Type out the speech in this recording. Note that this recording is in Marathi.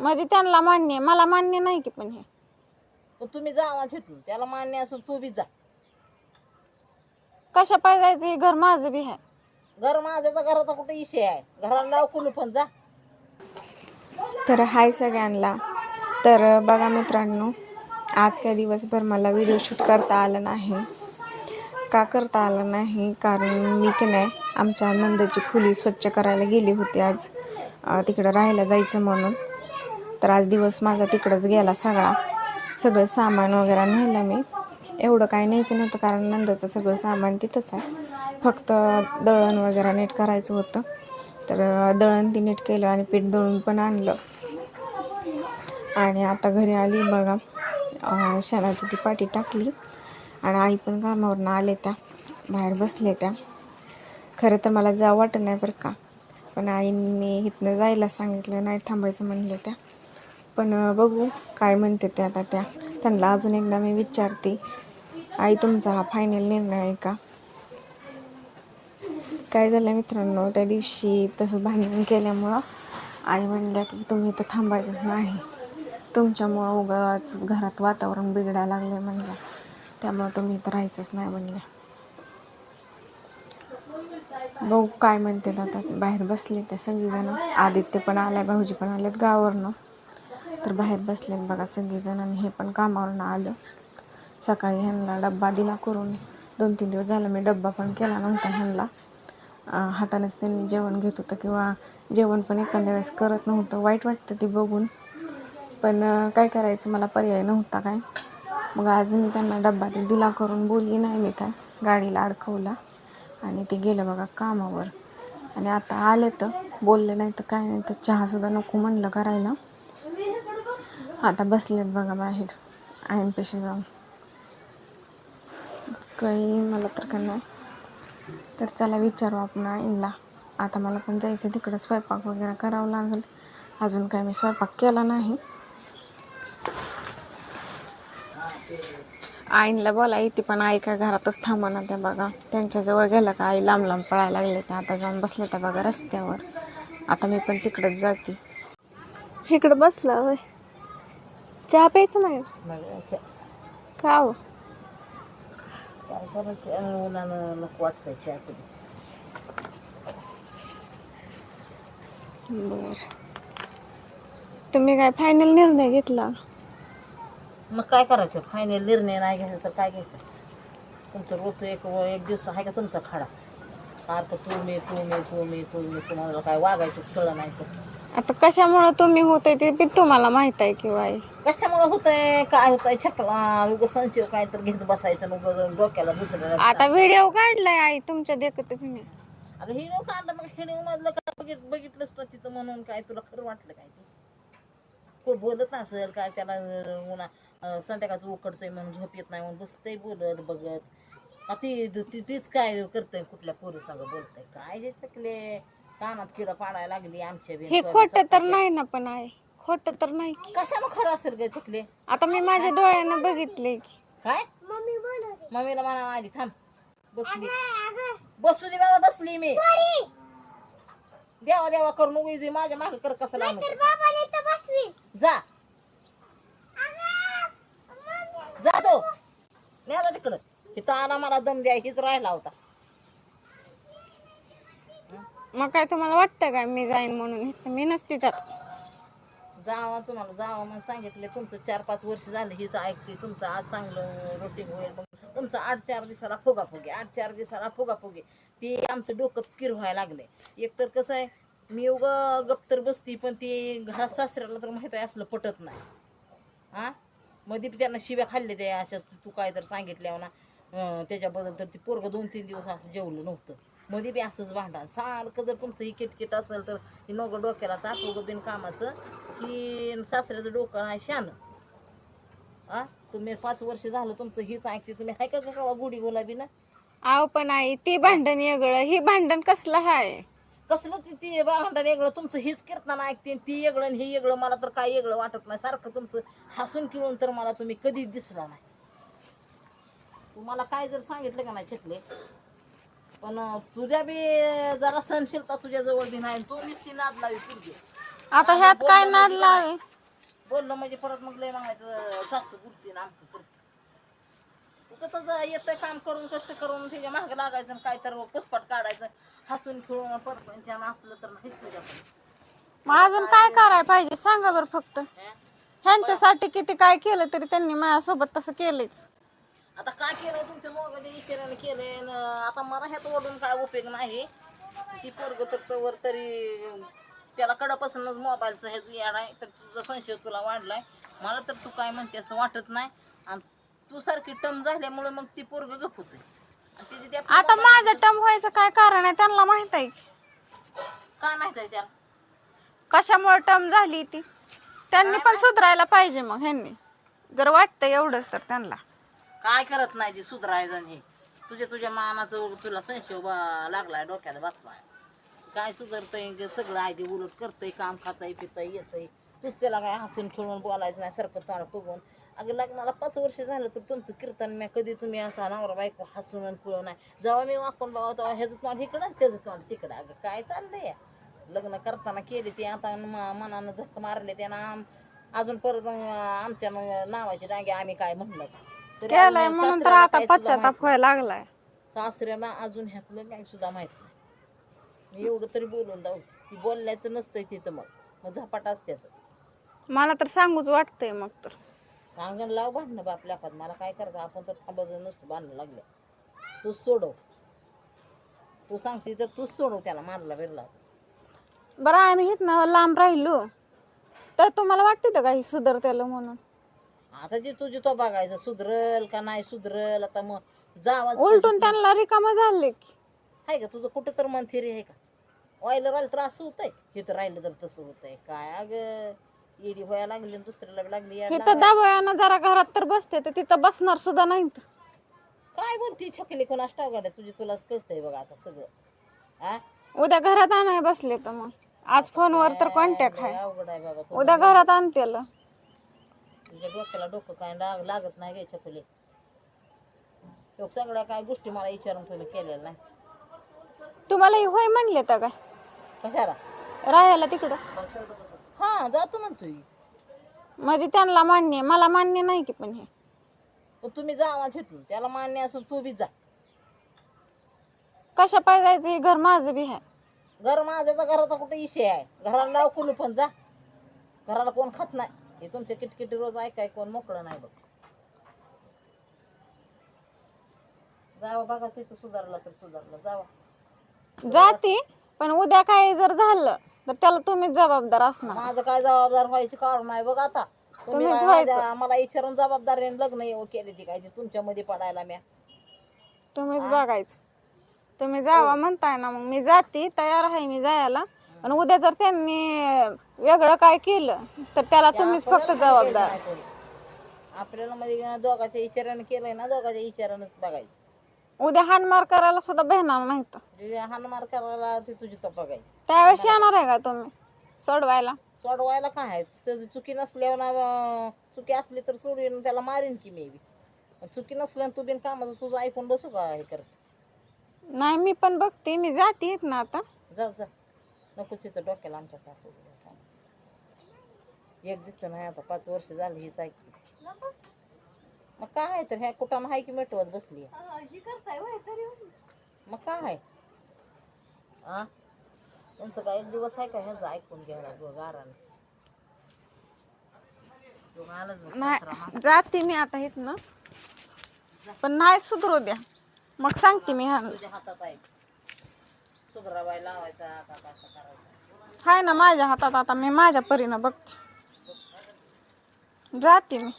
म्हणजे त्यांना मान्य आहे. मला मान्य नाही की पण हे. पण तुम्ही जावा तिथून. त्याला मान्य असेल तू बी जा. कशा पाय जायचं? हे घर माझं बी आहे. घर माझ्याचा घराचा कुठे इशे आहे? घराला लाव कुणी पण जा. तर हाय सगळ्यांना. तर बघा मित्रांनो आज काय दिवसभर मला व्हिडिओ शूट करता आलं नाही. का करता आलं नाही? कारण मी की नाही आमच्या नंदाची खोली स्वच्छ करायला गेली होती आज. तिकडं राहायला जायचं म्हणून. तर आज दिवस माझा तिकडंच गेला सगळा. सगळं सामान वगैरे नेलं मी. एवढं काही न्यायचं नव्हतं कारण नंदाचं सगळं सामान तिथंच आहे. फक्त दळण वगैरे नीट करायचं होतं. तर दळण ती नीट केलं आणि पीठ दळून पण आणलं. आणि आता घरी आली बघा. शेणाची ती पाठी टाकली. आणि आई पण कामावरनं आले त्या. बाहेर बसले त्या. खरं तर मला जावं वाटत नाही बरं का. पण आईंनी इथनं जायला सांगितलं. नाही थांबायचं म्हणलं त्या. पण बघू काय म्हणते त्या आता त्या. त्यांना अजून एकदा मी विचारते. आई तुमचा हा फायनल निर्णय आहे का? काय झालं मित्रांनो? त्या दिवशी तसं भांडण केल्यामुळं आई म्हणल्या की तुम्ही इथं थांबायचंच नाही. तुमच्यामुळं उगाच घरात वातावरण बिघडायला लागले म्हणल्या. त्यामुळं तुम्ही इथं राहायचंच नाही म्हणल्या. बघू काय म्हणते आता? बाहेर बसले ते सगळीजण. आदित्य पण आलाय भाऊजी पण आलेत गावावरनं. तर बाहेर बसलेत बघा सगळेजण आणि हे पण कामावरनं आलं. सकाळी ह्यांना डब्बा दिला करून. दोन तीन दिवस झालं मी डब्बा पण केला नव्हता ह्यांना. हातानेच त्यांनी जेवण घेत होतं किंवा जेवण पण एखाद्या वेळेस करत नव्हतं. वाईट वाटतं ते बघून. पण काय करायचं? मला पर्याय नव्हता काय? मग आज मी त्यांना डब्बा ते दिला करून बोलली नाही मी काय गाडीला अडकवला. आणि ते गेलं बघा कामावर. आणि आता आले तर बोलले नाही तर काय नाही तर चहासुद्धा नको म्हणलं करायला. आता बसलेत बघा बाहेर. आईंपेशी जाऊन काही मला तर का नाही. तर चला विचारू आपण आईला. आता मला पण जायचं तिकडं. स्वयंपाक वगैरे करावं लागेल. अजून काही मी स्वयंपाक केला नाही. आईला बोला येते पण आई काय घरातच थांबा ना त्या बघा. त्यांच्याजवळ गेलं का? आई लांब लांब पळायला लागले त्या. आता जाऊन बसले त्या बघा रस्त्यावर. आता मी पण तिकडंच जाते. इकडं बसला वय चहा प्यायचं नाही? का हो? काय करायचं? उन्हानं नको चहाचं. बर. तुम्ही काय फायनल निर्णय घेतला? मग काय करायचं? फायनल निर्णय नाही घ्यायचा तर काय घ्यायचं? तुमचं रोजचं एक एक दिवस आहे का तुमचा खाडा? सारखं तू मी तू मी तू मी तू मी तुम्हाला काय वागायचंच कळलं नाही तर. आता कशामुळं तुम्ही होते ते बी तुम्हाला माहीत आहे किंवा आई कशामुळे होतंय? काय होतंय? छकला उग संचय काय तर घेत बसायचं उगाच डोक्याला दुसऱ्या आता व्हिडिओ काढलाय आई तुमच्या देखतच मी अगं हिडिओ काढलं मग हिडिओ मधलं काय बघित बघितलंस तो तिथं म्हणून? काय तुला खरं वाटलं काय ते? कोण बोलत नसेल काय त्याला उन्हा संध्याकाळचं उकडतंय म्हणून झोप येत नाही म्हणून बसतंय बोलत बघत. का ती ती- तीच काय करतंय कुठल्या पोरी संग बोलतंय? काय जे चकले? कानात किडा पाडायला लागली आमच्या बी हे खोट तर नाही ना पण आहे. खोट तर नाही की. कशाला खरं असेल ग चकले? आता मी माझ्या डोळ्यानं बघितले की. काय? मम्मीला म्हणा आली थांब बसली. बसू दे बाबा बसली मी. देवा देवा करून उगी माझ्या मागे कर कसं लावून जा. जा तो. नाही जा तिकडं. इथं आला मला दम द्या हीच राहिला होता. मग काय तुम्हाला वाटतं काय मी जाईन म्हणून? इथं मी नसती जात. जावा तुम्हाला जावा म्हणून सांगितले. तुमचं चार पाच वर्ष झाले हीच ऐकते तुमचं आज चांगलं रोटी होईल. मग तुमचं आठ चार दिवसाला फुगाफुगी आठ चार दिवसाला फुगाफुगी. ती आमचं डोकं किर व्हायला लागले एकतर कसं आहे मी उग गप्तर बसती पण ती घरात सासऱ्याला तर माहीत आहे असलं पटत नाही. हा? मध्ये बी त्यांना शिव्या खाल्ले ते अशा तू काय तर सांगितल्या ना त्याच्याबद्दल तर ती पोरग दोन तीन दिवस असं जेवलं नव्हतं. मध्ये बी असंच भांडण. सारखं जर तुमचं ही किटकिट असेल तर ती नोग डोक्याला ताप उगं बिन कामाचं. की सासऱ्याचं डोकं आहे शान. हा तुम्ही पाच वर्ष झालं तुमचं हीच ऐकते. तुम्ही हाय का का गुढी गुलाबी ना? आव पण आई ती भांडण वेगळं. ही भांडण कसलं हाय? कसलं ती ती भांडण वेगळं. तुमचं हीच कीर्तन ऐकते. ती वेगळं हे वेगळं. मला तर काय वेगळं वाटत नाही. सारखं तुमचं हसून किळून तर मला तुम्ही कधीच दिसला नाही. तुम्हाला काय जर सांगितलं का नाही छकले पण तुझ्या बी जरा सहनशीलता तुझ्या जवळ बी नाही तू नुसती नाद लावी पुरगी. आता ह्यात काय नाद लावे? बोललं म्हणजे परत मग लय म्हणायचं सासू बुडती ना आमचं करते कसं येतंय काम करून कष्ट करून त्याच्यामागे लागायचं काय तर पुसपाट काढायचं. हसून खेळून परपंचानं असलं तर नाहीच अजून काय करायला पाहिजे? सांगा बरं फक्त? ह्यांच्यासाठी किती काय केलं तरी त्यांनी माझ्यासोबत तसं केलंच आता काय केलं तुमच्या मोगाच्या इशाऱ्याने केलंय न आता मला ह्यात ओढून काय उपयोग नाही. ती पोरग तर तवर तरी त्याला कडपासूनच मोबाईलचं ह्याच याड आहे तर तुझा संशय तुला वाढलाय. मला तर तू काय म्हणते असं वाटत नाही. आणि तू सारखी टम झाल्यामुळे मग ती पोरग गप होते आणि तिची त्या आता माझं टम व्हायचं काय कारण आहे त्यांना माहीत आहे. की. काय माहीत आहे त्याला? कशामुळे टम झाली ती? त्यांनी पण सुधारायला पाहिजे मग ह्यांनी. जर वाटतं एवढंच तर त्यांना. काय करत नाही जे सुधरायचं हे. तुझ्या तुझ्या मामाचं तुला संशय बा- लागलाय डोक्याला बसलाय. काय सुधारतंय सगळं आहे ते उलट करतंय काम खातंय पितंय येतंय. तुझ त्याला काय हसून खेळून बोलायचं नाही सारखं तोंड फुगून अगं लग्नाला पाच वर्ष झालं तर तुमचं कीर्तन मी कधी तुम्ही असा नवरा बायको हसून आणि खेळून नाही. जेव्हा मी वाकून बाबा तेव्हा ह्याचं तोंड इकडं त्याचं तोंड तिकडं. अगं काय चाललंय या? लग्न करताना केली ती आता मनानं झक मारले त्यानं आम- अजून परत आमच्या नावाची डांगे आम्ही काय म्हणलं? का? केलंय म्हणून तर आता पश्चाताप व्हायला लागलाय. सासऱ्याला अजून ह्यातलं काही सुद्धा माहीत नाही. मी एवढं तरी बोलून जाऊ ती बोलल्याचं नसतंय तिचं मग. मग झपाट असते मला तर सांगूच वाटतंय मग तर. सांगण लाव भांडणं बाप लेखात. मला काय करायचं? आपण तर थांबत नसतो भांडणं लागलं तूच सोडव. तू सांगते तर तूच सोडव त्याला मारला बिरला. बरं आम्ही इथनं लांब राहिलो. तर तुम्हाला वाटतं का ही सुधारतेल म्हणून? आता जे तुझी तो बघायचं सुधरल का नाही सुधरल? आता मग जावाच उलटून त्यांना रिकामं झाले की. आहे का? तुझं कुठं तर मन थिरी आहे का? व्हायला राहिलं तर असं होतंय इथं राहिलं तर तसं होतंय. काय अगं? येडी व्हायला लागली आणि दुसऱ्याला बी लागली याड इथं दाबयानं जरा घरात तर बसते तर तिथं बसणार सुद्धा नाहीत. काय बोलती? छकली कोण गाड्या तुझी तुलाच कळतंय बघा आता सगळं. हा उद्या घरात आणाय बसले तर मग. आज फोनवर तर कॉन्टॅक्ट आहे. अवघड आहे तू उद्या घरात आणतेल. तुझ्या डोक्याला डोकं काय लाग- लागत नाही गे छकुली तो सगळ्या काय गोष्टी मला विचारून तुम्ही केलेल्या नाही. तुम्हाला ही होय म्हणले तर काय? कशाला? राहायला तिकडं. हा जातो म्हणतोय. म्हणजे त्यांना मान्य आहे. मला मान्य नाही की पण हे. पण तुम्ही जावा तिथून. त्याला मान्य असेल तू बी जा. कशा पाय जायचं? हे घर माझं बी आहे. घर माझ्याचा घराचा कुठे विषय आहे. घराला लाव कुणी पण जा. घराला कोण खात नाही. हे तुमच्या किटकिटी रोज ऐकाय कोण मोकळं नाही बघ. जावा बघा तिथं सुधारला तर सुधारलं. जावा. जाते पण उद्या काय जर झालं तर त्याला तुम्हीच जबाबदार असणार. माझं काय जबाबदार व्हायची कारण नाही बघ आता. तुम्ही तुम्हीच माझ्या- मला विचारून जबाबदारीने लग्न येऊ केली ती काय तुमच्या मध्ये पडायला म्या. तुम्हीच बघायचं. तुम्ही जावा म्हणताय ना मग मी जाते तयार आहे मी जायला. पण उद्या जर त्यांनी वेगळं काय केलं तर त्याला तुम्हीच फक्त जबाबदार. आपल्याला मध्ये दोघाच्या विचाराने केलंय ना दोघाच्या विचारानंच बघायचं. उद्या हानमार करायला सुद्धा भेटणार नाही तर जे हानमार करायला ती तुझी तो बघायची. त्यावेळेस येणार आहे का तुम्ही? सोडवायला? सोडवायला काय? आहे त्याची चुकी नसल्यावर ना चुकी असली तर सोडून त्याला मारीन की मी बी. चुकी नसल्यावर तू बिन कामाचं तुझं ऐकून बसू का हे करत? नाही मी पण बघते. मी जाते ना आता. जा जा. नको तिथं डोक्याला आमच्या टाकू एक नाही आता पाच वर्ष झाली हीच ऐकते मग काय आहे तर? ह्या कुठं हाय की मिटवत बसली मग काय आहे आ त्यांचं काय एक दिवस आहे का ह्याचं ऐकून घ्यायला गो गाराने जाते मी आता पण नाही सुधरू द्या मग सांगते मी हा हातात आहे लावायचा का कसं हाय ना माझ्या हातात आता मी माझ्या परीनं बघते. जाते मी.